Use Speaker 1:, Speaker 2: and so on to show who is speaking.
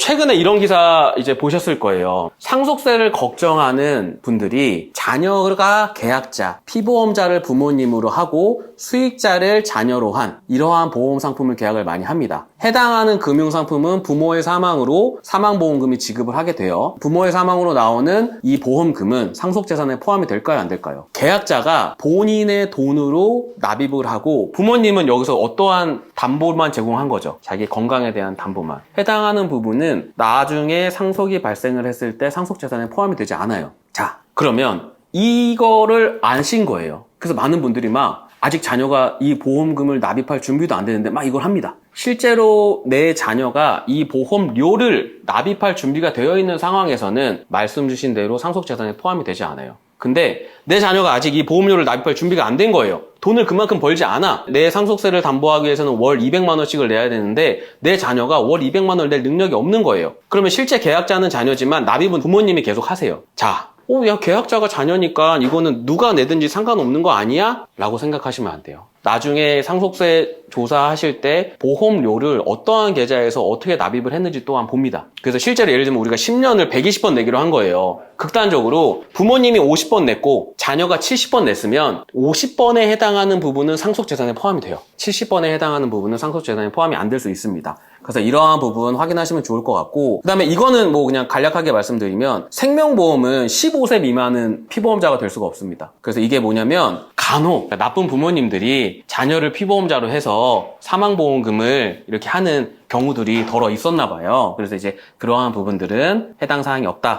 Speaker 1: 최근에 이런 기사 이제 보셨을 거예요. 상속세를 걱정하는 분들이 자녀가 계약자, 피보험자를 부모님으로 하고 수익자를 자녀로 한 이러한 보험 상품을 계약을 많이 합니다. 해당하는 금융 상품은 부모의 사망으로 사망보험금이 지급을 하게 돼요. 부모의 사망으로 나오는 이 보험금은 상속재산에 포함이 될까요? 안 될까요? 계약자가 본인의 돈으로 납입을 하고 부모님은 여기서 어떠한 담보만 제공한 거죠. 자기 건강에 대한 담보만. 해당하는 부분은 나중에 상속이 발생을 했을 때 상속 재산에 포함이 되지 않아요. 자, 그러면 이거를 안 신 거예요. 그래서 많은 분들이 막 아직 자녀가 이 보험금을 납입할 준비도 안 되는데 막 이걸 합니다. 실제로 내 자녀가 이 보험료를 납입할 준비가 되어 있는 상황에서는 말씀 주신 대로 상속 재산에 포함이 되지 않아요. 근데 내 자녀가 아직 이 보험료를 납입할 준비가 안 된 거예요. 돈을 그만큼 벌지 않아. 내 상속세를 담보하기 위해서는 월 200만 원씩을 내야 되는데 내 자녀가 월 200만 원을 낼 능력이 없는 거예요. 그러면 실제 계약자는 자녀지만 납입은 부모님이 계속 하세요. 자, 어, 야, 계약자가 자녀니까 이거는 누가 내든지 상관없는 거 아니야? 라고 생각하시면 안 돼요. 나중에 상속세 조사하실 때 보험료를 어떠한 계좌에서 어떻게 납입을 했는지 또한 봅니다. 그래서 실제로 예를 들면 우리가 10년을 120번 내기로 한 거예요. 극단적으로 부모님이 50번 냈고 자녀가 70번 냈으면 50번에 해당하는 부분은 상속재산에 포함이 돼요. 70번에 해당하는 부분은 상속재산에 포함이 안 될 수 있습니다. 그래서 이러한 부분 확인하시면 좋을 것 같고 그 다음에 이거는 뭐 그냥 간략하게 말씀드리면 생명보험은 15세 미만은 피보험자가 될 수가 없습니다. 그래서 이게 뭐냐면 간혹 그러니까 나쁜 부모님들이 자녀를 피보험자로 해서 사망보험금을 이렇게 하는 경우들이 덜어 있었나 봐요. 그래서 이제 그러한 부분들은 해당 사항이 없다.